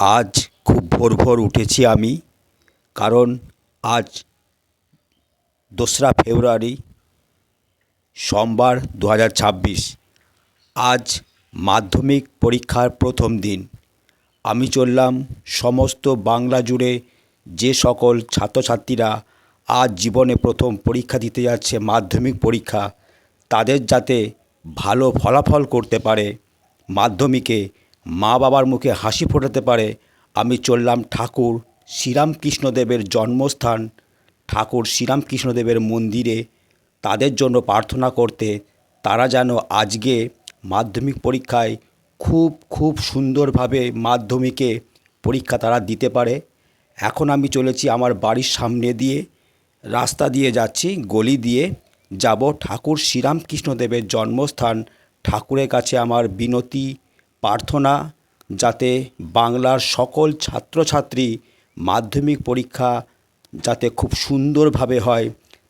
আজ খুব ভোর ভোর উঠেছি আমি, কারণ আজ দোসরা ফেব্রুয়ারি, সোমবার দু হাজার ছাব্বিশ। আজ মাধ্যমিক পরীক্ষার প্রথম দিন। আমি চললাম সমস্ত বাংলা জুড়ে যে সকল ছাত্রছাত্রীরা আজ জীবনে প্রথম পরীক্ষা দিতে যাচ্ছে, মাধ্যমিক পরীক্ষা, তাদের যাতে ভালো ফলাফল করতে পারে মাধ্যমিকে মা বাবার মুখে হাসি ফোটাতে পারে, আমি চললাম ঠাকুর শ্রীরামকৃষ্ণদেবের জন্মস্থান। ঠাকুর শ্রীরামকৃষ্ণদেবের মন্দিরে তাদের জন্য প্রার্থনা করতে তারা যেন আজকে মাধ্যমিক পরীক্ষায় খুব খুব সুন্দরভাবে মাধ্যমিকে পরীক্ষা তারা দিতে পারে। এখন আমি চলেছি আমার বাড়ির সামনে দিয়ে, রাস্তা দিয়ে যাচ্ছি, গলি দিয়ে যাব ঠাকুর শ্রীরামকৃষ্ণদেবের জন্মস্থান। ঠাকুরের কাছে আমার বিনতি প্রার্থনা যাতে বাংলার সকল ছাত্রছাত্রী মাধ্যমিক পরীক্ষা যাতে খুব সুন্দরভাবে হয়,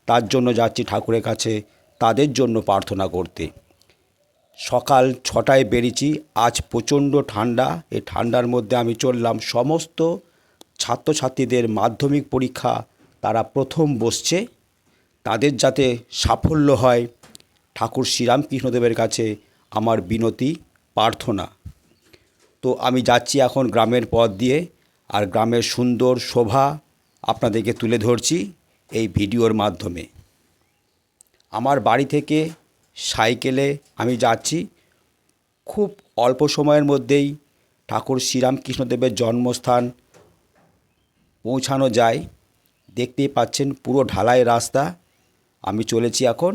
তার জন্য যাচ্ছি ঠাকুরের কাছে, তাদের জন্য প্রার্থনা করতে। সকাল ছটায় বেরিয়েছি, আজ প্রচণ্ড ঠান্ডা এই ঠান্ডার মধ্যে আমি চললাম, সমস্ত ছাত্রছাত্রীদের মাধ্যমিক পরীক্ষা তারা প্রথম বসছে, তাদের যাতে সাফল্য হয়, ঠাকুর শ্রীরামকৃষ্ণদেবের কাছে আমার বিনতি, প্রার্থনা। তো আমি যাচ্ছি এখন গ্রামের পথ দিয়ে আর গ্রামের সুন্দর শোভা আপনাদেরকে তুলে ধরছি এই ভিডিওর মাধ্যমে। আমার বাড়ি থেকে সাইকেলে আমি যাচ্ছি। খুব অল্প সময়ের মধ্যেই ঠাকুর শ্রীরামকৃষ্ণদেবের জন্মস্থান পৌঁছানো যায়। দেখতেই পাচ্ছেন পুরো ঢালাই রাস্তা। আমি চলেছি এখন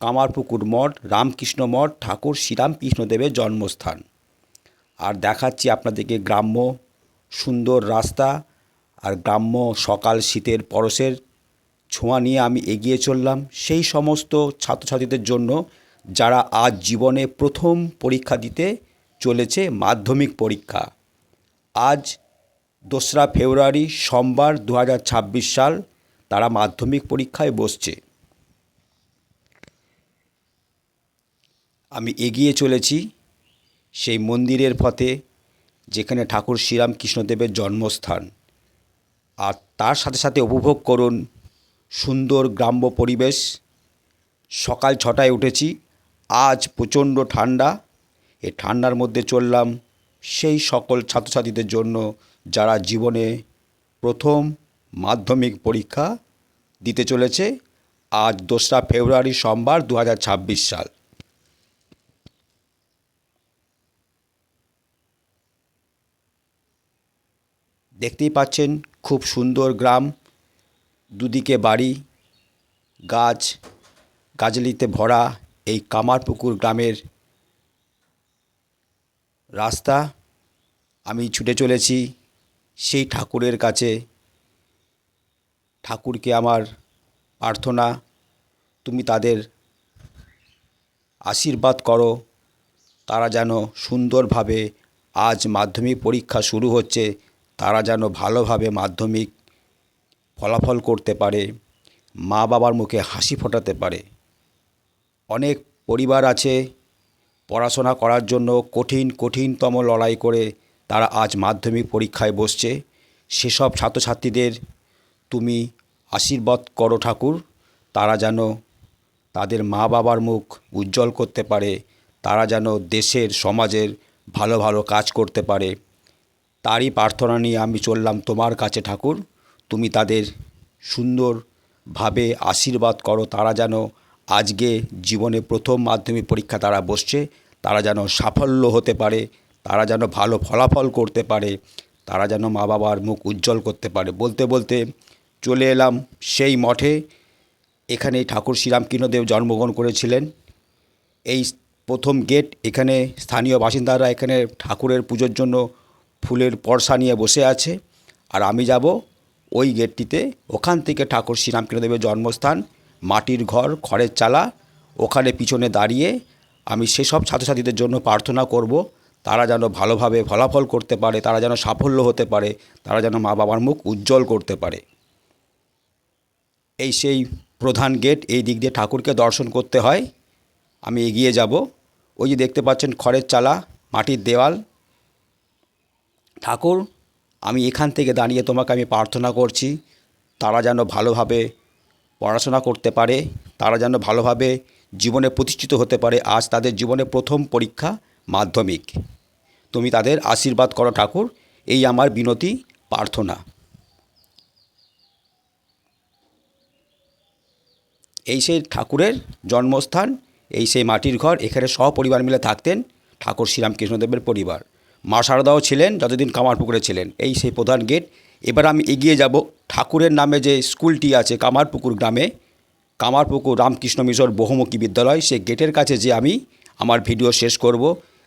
কামারপুকুর মঠ, রামকৃষ্ণ মঠ, ঠাকুর শ্রীরামকৃষ্ণদেবের জন্মস্থান। আর দেখাচ্ছি আপনাদেরকে গ্রাম্য সুন্দর রাস্তা আর গ্রাম্য সকাল শীতের পরশের ছোঁয়া নিয়ে আমি এগিয়ে চললাম। সেই সমস্ত ছাত্রছাত্রীদের জন্য যারা আজ জীবনে প্রথম পরীক্ষা দিতে চলেছে মাধ্যমিক পরীক্ষা, আজ দোসরা ফেব্রুয়ারি সোমবার দু হাজার ছাব্বিশ সাল তারা মাধ্যমিক পরীক্ষায় বসছে। আমি এগিয়ে চলেছি। সেই মন্দিরের পথে যেখানে ঠাকুর শ্রীরামকৃষ্ণদেবের জন্মস্থান। আর তার সাথে সাথে উপভোগ করুন সুন্দর গ্রাম্য পরিবেশ। সকাল ছটায় উঠেছি, আজ প্রচণ্ড ঠান্ডা। এই ঠান্ডার মধ্যে চললাম সেই সকল ছাত্রছাত্রীদের জন্য যারা জীবনে প্রথম মাধ্যমিক পরীক্ষা দিতে চলেছে। আজ দোসরা ফেব্রুয়ারি সোমবার দু হাজার ছাব্বিশ সাল। দেখতেই পাচ্ছেন, খুব সুন্দর গ্রাম, দুদিকে বাড়ি, গাছ গাছলিতে ভরা এই কামারপুকুর গ্রামের রাস্তা। আমি ছুটে চলেছি সেই ঠাকুরের কাছে। ঠাকুরকে আমার প্রার্থনা, তুমি তাদের আশীর্বাদ করো, তারা যেন সুন্দরভাবে আজ মাধ্যমিক পরীক্ষা শুরু হচ্ছে। তারা যেন ভালোভাবে মাধ্যমিক ফলাফল করতে পারে, মা বাবার মুখে হাসি ফোটাতে পারে। অনেক পরিবার আছে পড়াশোনা করার জন্য কঠিন, কঠিনতম লড়াই করে তারা আজ মাধ্যমিক পরীক্ষায় বসছে। সেসব ছাত্রছাত্রীদের তুমি আশীর্বাদ করো ঠাকুর, তারা যেন তাদের মা বাবার মুখ উজ্জ্বল করতে পারে, তারা যেন দেশের, সমাজের ভালো ভালো কাজ করতে পারে। তারই প্রার্থনা নিয়ে আমি চললাম তোমার কাছে ঠাকুর। তুমি তাদের সুন্দরভাবে আশীর্বাদ করো। তারা যেন আজকে জীবনে প্রথম মাধ্যমিক পরীক্ষা তারা বসছে, তারা যেন সাফল্য হতে পারে, তারা যেন ভালো ফলাফল করতে পারে, তারা যেন মা বাবার মুখ উজ্জ্বল করতে পারে। বলতে বলতে চলে এলাম সেই মঠে এখানে ঠাকুর শ্রীরামকৃষ্ণদেব জন্মগ্রহণ করেছিলেন। এই প্রথম গেট এখানে স্থানীয় বাসিন্দারা এখানে ঠাকুরের পুজোর জন্য ফুলের পরশা নিয়ে বসে আছে। আর আমি যাব ওই গেটটিতে। ওখান থেকে ঠাকুর শ্রীরামকৃষ্ণদেবের জন্মস্থান, মাটির ঘর, খড়ের চালা, ওখানে পিছনে দাঁড়িয়ে আমি সেসব ছাত্রছাত্রীদের জন্য প্রার্থনা করব। তারা যেন ভালোভাবে ফলাফল করতে পারে, তারা যেন সাফল্য হতে পারে, তারা যেন মা বাবার মুখ উজ্জ্বল করতে পারে। এই সেই প্রধান গেট, এই দিক দিয়ে ঠাকুরকে দর্শন করতে হয়। আমি এগিয়ে যাব। ওই যে দেখতে পাচ্ছেন খড়ের চালা, মাটির দেওয়াল। ঠাকুর, আমি এখান থেকে দাঁড়িয়ে তোমাকে আমি প্রার্থনা করছি, তারা যেন ভালোভাবে পড়াশোনা করতে পারে, তারা যেন ভালোভাবে জীবনে প্রতিষ্ঠিত হতে পারে। আজ তাদের জীবনে প্রথম পরীক্ষা মাধ্যমিক। তুমি তাদের আশীর্বাদ করো ঠাকুর, এই আমার বিনতি, প্রার্থনা। এই সেই ঠাকুরের জন্মস্থান, এই সেই মাটির ঘর, এখানে সপরিবার মিলে থাকতেন ঠাকুর শ্রীরামকৃষ্ণদেবের পরিবার। মা শারদাও ছিলেন, যতদিন কামারপুকুরে ছিলেন। এই সেই প্রধান গেট। এবার আমি এগিয়ে যাব ঠাকুরের নামে যে স্কুলটি আছে কামারপুকুর গ্রামে। কামারপুকুর রামকৃষ্ণ মিশর বহুমুখী বিদ্যালয়। সেই গেটের কাছে যে আমি আমার ভিডিও শেষ করব।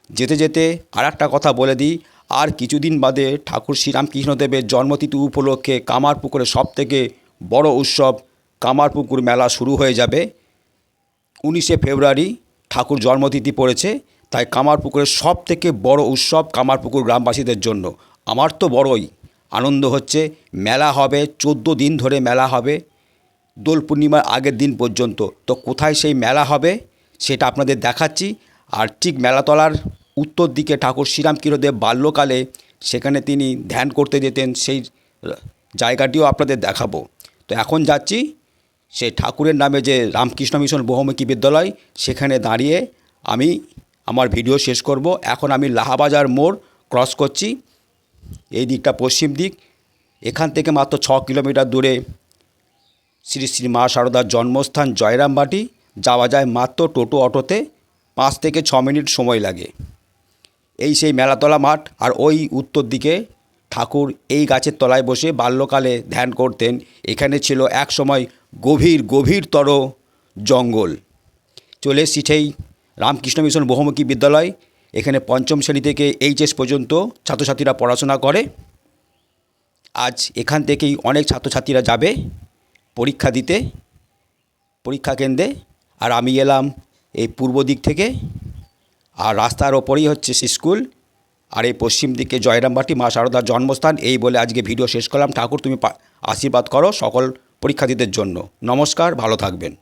যেতে যেতে আর একটা কথা বলে দিই। আর কিছুদিন বাদে ঠাকুর শ্রীরামকৃষ্ণদেবের জন্মতিথি উপলক্ষে কামারপুকুরে সবথেকে বড় উৎসব কামারপুকুর মেলা শুরু হয়ে যাবে। উনিশে ফেব্রুয়ারি ঠাকুর জন্মতিথি পড়েছে। তাই কামারপুকুরের সব থেকে বড় উৎসব কামারপুকুর গ্রামবাসীদের জন্য। আমার তো বড়ই। আনন্দ হচ্ছে, মেলা হবে, চোদ্দ দিন ধরে মেলা হবে। দোল পূর্ণিমার আগের দিন পর্যন্ত। তো কোথায় সেই মেলা হবে, সেটা আপনাদের দেখাচ্ছি। আর ঠিক মেলাতলার উত্তর দিকে ঠাকুর শ্রীরামকৃষ্ণদেব বাল্যকালে সেখানে তিনি ধ্যান করতে যেতেন, সেই জায়গাটিও আপনাদের দেখাবো। তো এখন যাচ্ছি, সেই ঠাকুরের নামে যে রামকৃষ্ণ মিশন বহুমুখী বিদ্যালয়, সেখানে দাঁড়িয়ে আমি আমার ভিডিও শেষ করব। এখন আমি লাহাবাজার মোড় ক্রস করছি। এই দিকটা পশ্চিম দিক। এখান থেকে মাত্র ছ কিলোমিটার দূরে শ্রী শ্রী মা শারদার জন্মস্থান জয়রামবাটি। যাওয়া যায় মাত্র টোটো অটোতে। পাঁচ থেকে ছ মিনিট সময় লাগে। এই সেই মেলাতলা মাঠ আর ওই উত্তর দিকে ঠাকুর এই গাছের তলায় বসে বাল্যকালে ধ্যান করতেন। এখানে ছিল এক সময় গভীর, গভীরতর জঙ্গল। চলে এসছি সেই রামকৃষ্ণ মিশন বহুমুখী বিদ্যালয়, এখানে পঞ্চম শ্রেণি থেকে এইচএস পর্যন্ত ছাত্রছাত্রীরা পড়াশোনা করে। আজ এখান থেকেই অনেক ছাত্রছাত্রীরা যাবে পরীক্ষা দিতে, পরীক্ষা কেন্দ্রে। আর আমি এলাম এই পূর্ব দিক থেকে। আর রাস্তার ওপরেই হচ্ছে স্কুল। আর এই পশ্চিম দিকে জয়রামবাটি, মা শারদার জন্মস্থান, এই বলে আজকে ভিডিও শেষ করলাম। ঠাকুর, তুমি আশীর্বাদ করো সকল পরীক্ষার্থীদের জন্য। নমস্কার, ভালো থাকবেন।